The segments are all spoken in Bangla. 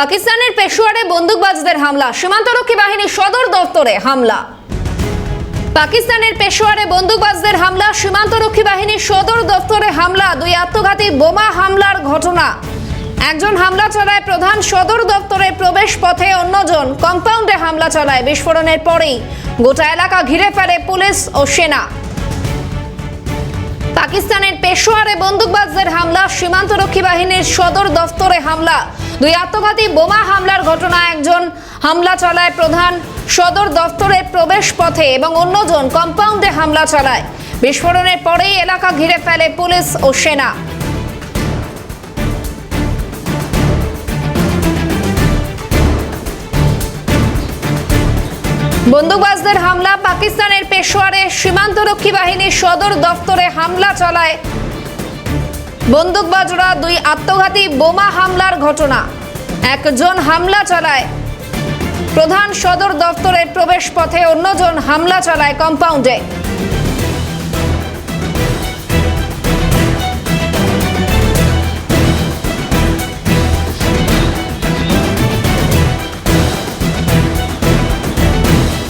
পাকিস্তানের পেশোয়ারে বন্দুকবাজদের হামলা। সীমান্তরক্ষী বাহিনীর সদর দফতরে হামলা। পাকিস্তানের পেশোয়ারে বন্দুকবাজদের হামলা, সীমান্তরক্ষী বাহিনীর সদর দফতরে হামলা, দুই আত্মঘাতী বোমা হামলার ঘটনা। একজন হামলা চালায় প্রধান সদর দপ্তরের প্রবেশ পথে অন্যজন কম্পাউন্ডে হামলা চালায় বিস্ফোরণের পরেই। গোটা এলাকা ঘিরে ফেলে পুলিশ ও সেনা। পাকিস্তানের পেশোয়ারে বন্দুকবাজদের হামলা, সীমান্তরক্ষী বাহিনীর সদর দফতরে হামলা। দুই আত্মঘাতী বোমা হামলার ঘটনা, একজন হামলা চালায় প্রধান সদর দফতরের প্রবেশ পথে এবং অন্যজন কম্পাউন্ডে হামলা চালায়। বিস্ফোরণের পরেই এলাকা ঘিরে ফেলে পুলিশ ও সেনা। বন্দুকবাজদের হামলা, পাকিস্তানের পেশোয়ারে সীমান্তরক্ষী বাহিনীর সদর দফতরে হামলা চালায় বন্দুকবাজরা দুই আত্মঘাতী বোমা হামলার ঘটনা। একজন হামলা চালায়। প্রধান সদর দফতরের প্রবেশ পথে অন্যজন হামলা চালায় কম্পাউন্ডে।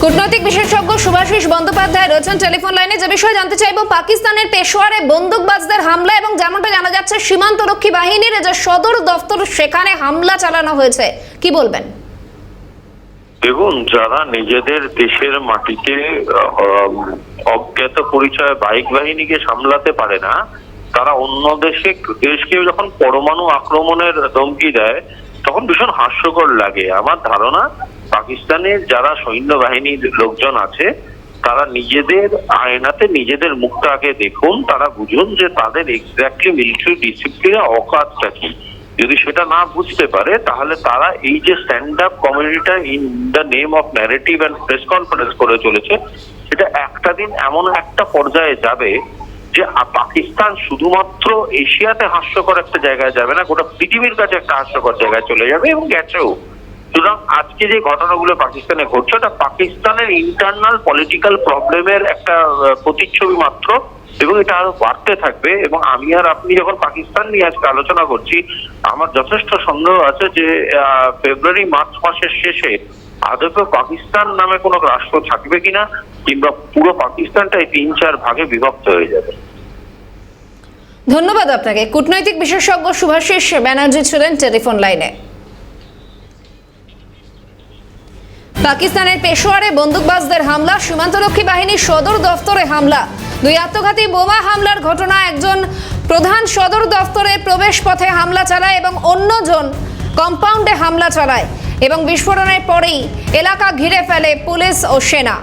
কূটনৈতিক বিশেষজ্ঞ সুভাষিস বন্দ্যোপাধ্যায় রয়েছেন টেলিফোন লাইনে। যে বিষয়ে জানতে চাইব, পাকিস্তানের পেশোয়ারে বন্দুকবাজদের হামলা এবং যেমনটা জানা যাচ্ছে, সীমান্তরক্ষী বাহিনীর যে সদর দফতর সেখানে হামলা চালানো হয়েছে। কি বলবেন? দেখুন, যারা নিজেদের দেশের মাটিতে অজ্ঞাত পরিচয় বাইক বাহিনীকে সামলাতে পারে না, তারা অন্য দেশে, দেশকে যখন পরমাণু আক্রমণের ধমকি দেয়, তখন ভীষণ হাস্যকর লাগে। আমার ধারণা পাকিস্তানের যারা সৈন্যবাহিনীর লোকজন আছে, তারা নিজেদের আয়নাতে নিজেদের মুখটা আগে দেখুন, তারা বুঝুন যে তাদের এক্স্যাক্টলি মিলিটারি ডিসিপ্লিনে অকাতটা কি। যদি সেটা না বুঝতে পারে, তাহলে তারা এই যে stand up community in the name of narrative and press conference করে চলেছে, সেটা একটা দিন এমন একটা পর্যায়ে যাবে যে পাকিস্তান শুধুমাত্র এশিয়াতে হাস্যকর একটা জায়গায় যাবে না, গোটা পৃথিবীর কাছে একটা হাস্যকর জায়গায় চলে যাবে এবং গেছেও। সুতরাং আজকে যে ঘটনাগুলো পাকিস্তানে ঘটছে, ওটা পাকিস্তানের ইন্টারনাল পলিটিক্যাল প্রবলেমের একটা প্রতিচ্ছবি মাত্র এবং এটা আরও বাড়তে থাকবে এবং আমি আর আপনি যখন পাকিস্তান নিয়ে আজকে আলোচনা করছি, আমার যথেষ্ট সন্দেহ আছে যে ফেব্রুয়ারি, মার্চ মাসের শেষে আদপে পাকিস্তান নামে কোনো রাষ্ট্র থাকবে কিনা কিংবা পুরো পাকিস্তানটাই তিন চার ভাগে বিভক্ত হয়ে যাবে। ধন্যবাদ আপনাকে। কূটনৈতিক বিশেষজ্ঞ সুভাষিস ব্যানার্জি ছিলেন টেলিফোন লাইনে। পাকিস্তানের পেশোয়ারে বন্দুকবাজদের হামলা, সীমান্তরক্ষী বাহিনীর সদর দফতরে হামলা। দুই আত্মঘাতী বোমা হামলার ঘটনা একজন প্রধান সদর দফতরে প্রবেশ পথে হামলা চালায় এবং অন্যজন কম্পাউন্ডে হামলা চালায় এবং বিস্ফোরণের পরেই এলাকা ঘিরে ফেলে পুলিশ ও সেনা।